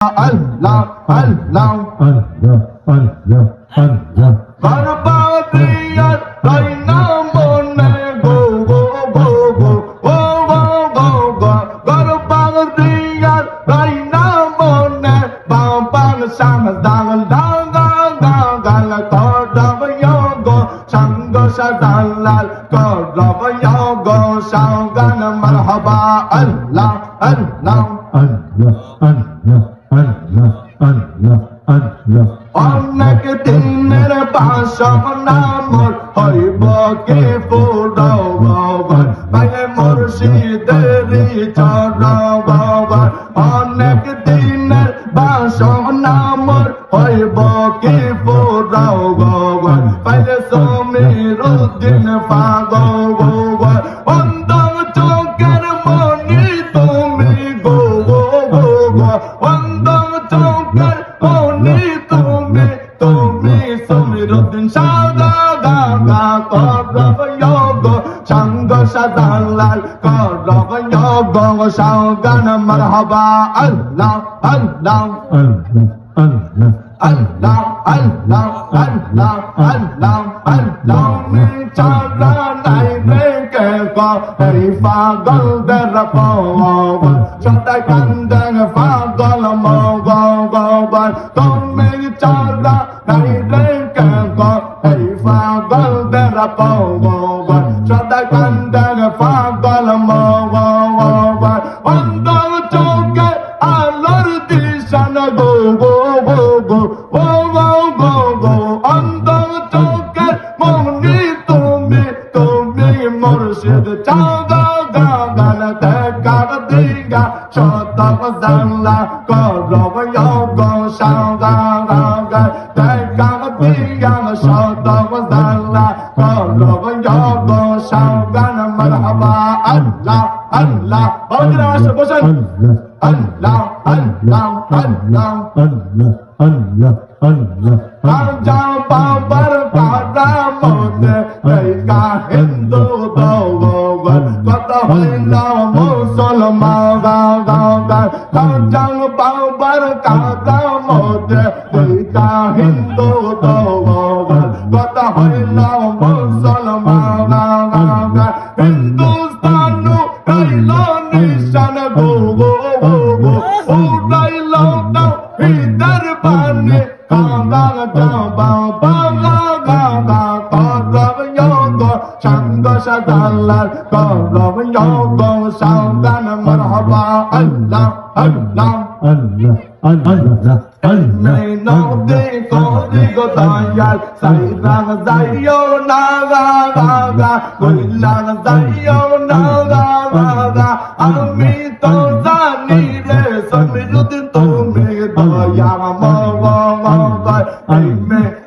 আল্লাহ আল্লাহ Allah, Allah, Allah. বরবাদিয়ার তাই না মনে গো গো গো গো ও গো গো গো বরবাদিয়ার তাই না মনে বাবান সাম দাগ দাগ দাগ গাল করব যোগো সঙ্গ সদালাল করব যোগো সঙ্গন মারহাবা আল্লাহ আল্লাহ Allah, Allah, Allah, Allah, Allah. অনেক দিনের বাসনা মোর হইব কে ফুরবন পায়ে মুর্শিদের চরবন অনেক দিনের বাসনা মোর হইব কে ফুরবন পায়ে সমীর উদ্দিন পাগবন অন্তর সমীরুদ্দিন সাদা গাগা করব যোগ সঙ্গ সদালাল করব যোগ সঙ্গন মারহাবা আল্লাহ আল্লাহ Allah, Allah, আল্লাহ আল্লাহ আল্লাহ আল্লাহ আল্লাহ মিন চারা নাই রেখে গো এই পাগল দের পাওয়া সদা কান্দন পাগল মগ গব তুমি চারা নাই রেখে গো পাগল দের পাওয়া সদা কান্দন পাগল মগ গব বন্ধ চোখে আলোর দিশান গো গো গো গো ও গো গো গো অন্ধ চোখের মনি তুমি তুমি মুর্শিদ চাগা গাগান দেখা দিগা শতক জানলা করব যোগ সাগা গাগা দেখা দিগা শতক জানলা করব যোগ সাগান মারহাবা আল্লাহ আল্লাহ বাবাজিরা আসে বসেন Allah, আল্লাহ আল্লাহ আল্লাহ Allah, Allah, Allah, রাজা বাবার কাদা মনে রেখা হিন্দু দৌগন কত হইল মুসলমান রাজা বাবার কাদা মনে রেখা হিন্দু দৌগন কত হইল মুসলমান হিন্দুস্তান কাইল নিশান গো গো গো লাইল দাও ইদার পানে কাগা জাবা বাগা গাগা কোদি গো দয়াল সাইরাগ যাইও না গা গা গা কইলাগ যাইও না গা গা গা আমি তো জানি রে সমৃদ্ধি তুমি দয়া মগ মগ